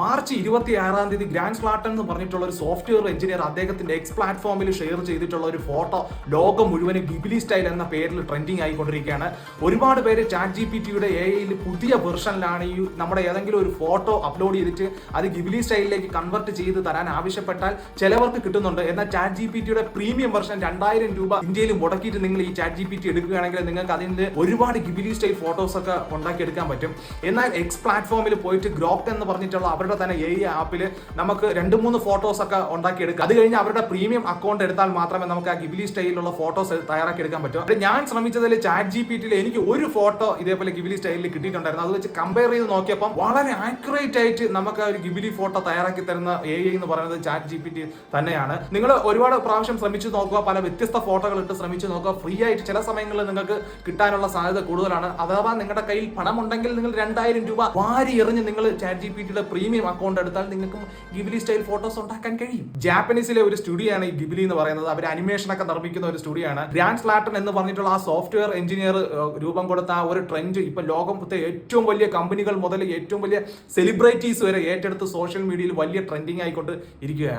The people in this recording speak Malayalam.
മാർച്ച് ഇരുപത്തി ആറാം തീയതി ഗ്രാൻഡ് സ്ലാട്ടൺ എന്ന് പറഞ്ഞിട്ടുള്ള ഒരു സോഫ്റ്റ്വെയർ എഞ്ചിനീയർ അദ്ദേഹത്തിന്റെ എക്സ് പ്ലാറ്റ്ഫോമിൽ ഷെയർ ചെയ്തിട്ടുള്ള ഒരു ഫോട്ടോ ലോകം മുഴുവനും ഗിബിലി സ്റ്റൈൽ എന്ന പേരിൽ ട്രെൻഡിങ് ആയിക്കൊണ്ടിരിക്കുകയാണ്. ഒരുപാട് പേര് ചാറ്റ് ജി പി ടിയുടെ എ ഐയിൽ പുതിയ വെർഷനിലാണ് ഈ നമ്മുടെ ഏതെങ്കിലും ഒരു ഫോട്ടോ അപ്ലോഡ് ചെയ്തിട്ട് അത് ഗിബിലി സ്റ്റൈലിലേക്ക് കൺവെർട്ട് ചെയ്ത് തരാൻ ആവശ്യപ്പെട്ടാൽ ചിലവർക്ക് കിട്ടുന്നുണ്ട്. എന്നാൽ ചാറ്റ് ജി പി ടിയുടെ പ്രീമിയം വെർഷൻ രണ്ടായിരം രൂപ ഇന്ത്യയിൽ മുടക്കിയിട്ട് നിങ്ങൾ ഈ ചാറ്റ് ജി പി ടി എടുക്കുകയാണെങ്കിൽ നിങ്ങൾക്ക് അതിന്റെ ഒരുപാട് ഗിബിലി സ്റ്റൈൽ ഫോട്ടോസ് ഒക്കെ ഉണ്ടാക്കിയെടുക്കാൻ പറ്റും. എന്നാൽ എക്സ് പ്ലാറ്റ്ഫോമിൽ പോയിട്ട് ഗ്രോക്ക് എന്ന് പറഞ്ഞിട്ടുള്ള അവരുടെ തന്നെ എ ആപ്പിൽ നമുക്ക് രണ്ട് മൂന്ന് ഫോട്ടോസ് ഒക്കെ എടുക്കുക അത് കഴിഞ്ഞ് അവരുടെ പ്രീമിയം അക്കൗണ്ട് എടുത്താൽ മാത്രമേ നമുക്ക് ആ ഗിബിലി സ്റ്റൈലിലുള്ള ഫോട്ടോസ് തയ്യാറാക്കി എടുക്കാൻ പറ്റൂ. ഞാൻ ശ്രമിച്ചതിൽ ചാറ്റ് ജി പി എനിക്ക് ഒരു ഫോട്ടോ ഇതേപോലെ ഗിബിലി സ്റ്റൈലിൽ കിട്ടിയിട്ടുണ്ടായിരുന്നു. അത് വെച്ച് കമ്പയർ ചെയ്ത് നോക്കിയപ്പോൾ വളരെ ആക്യുറേറ്റ് ആയിട്ട് നമുക്ക് ഒരു ഗിബിലി ഫോട്ടോ തയ്യാറാക്കി തരുന്ന എ എന്ന് പറയുന്നത് ചാറ്റ് ജി പി ടി തന്നെയാണ്. നിങ്ങൾ ഒരുപാട് പ്രാവശ്യം ശ്രമിച്ചു നോക്കുക പല വ്യത്യസ്ത ഫോട്ടോകൾ ഇട്ട് ശ്രമിച്ചു നോക്കുക. ഫ്രീ ആയിട്ട് ചില സമയങ്ങളിൽ നിങ്ങൾക്ക് കിട്ടാനുള്ള സാധ്യത കൂടുതലാണ്. അഥവാ നിങ്ങളുടെ കയ്യിൽ പണമുണ്ടെങ്കിൽ നിങ്ങൾ രണ്ടായിരം രൂപ വാരി എറിഞ്ഞ് നിങ്ങൾ ചാറ്റ് ജി പി ടിയുടെ പ്രീമിയം അക്കൗണ്ട് എടുത്താൽ നിങ്ങൾക്ക് ഗിബിലി സ്റ്റൈൽ ഫോട്ടോസ് ഉണ്ടാക്കാൻ കഴിയും. ജാപ്പനീസിലെ ഒരു സ്റ്റുഡിയോ ആണ് ഈ ഗിബിലി എന്ന് പറയുന്നത്. അവർ അനിമേഷൻ ഒക്കെ നിർമ്മിക്കുന്ന ഒരു സ്റ്റുഡിയോ ആണ്. ഗ്രാൻഡ് സ്ലാട്ടൺ എന്ന് പറഞ്ഞിട്ടുള്ള ആ സോഫ്റ്റ്വെയർ എഞ്ചിനീയർ രൂപം കൊടുത്ത ആ ഒരു ട്രെൻഡ് ഇപ്പൊ ലോകത്തെ ഏറ്റവും വലിയ കമ്പനികൾ മുതൽ ഏറ്റവും വലിയ സെലിബ്രിറ്റീസ് വരെ ഏറ്റെടുത്ത് സോഷ്യൽ മീഡിയയിൽ വലിയ ട്രെൻഡിങ് ആയിക്കൊണ്ട് ഇരിക്കുകയാണ്.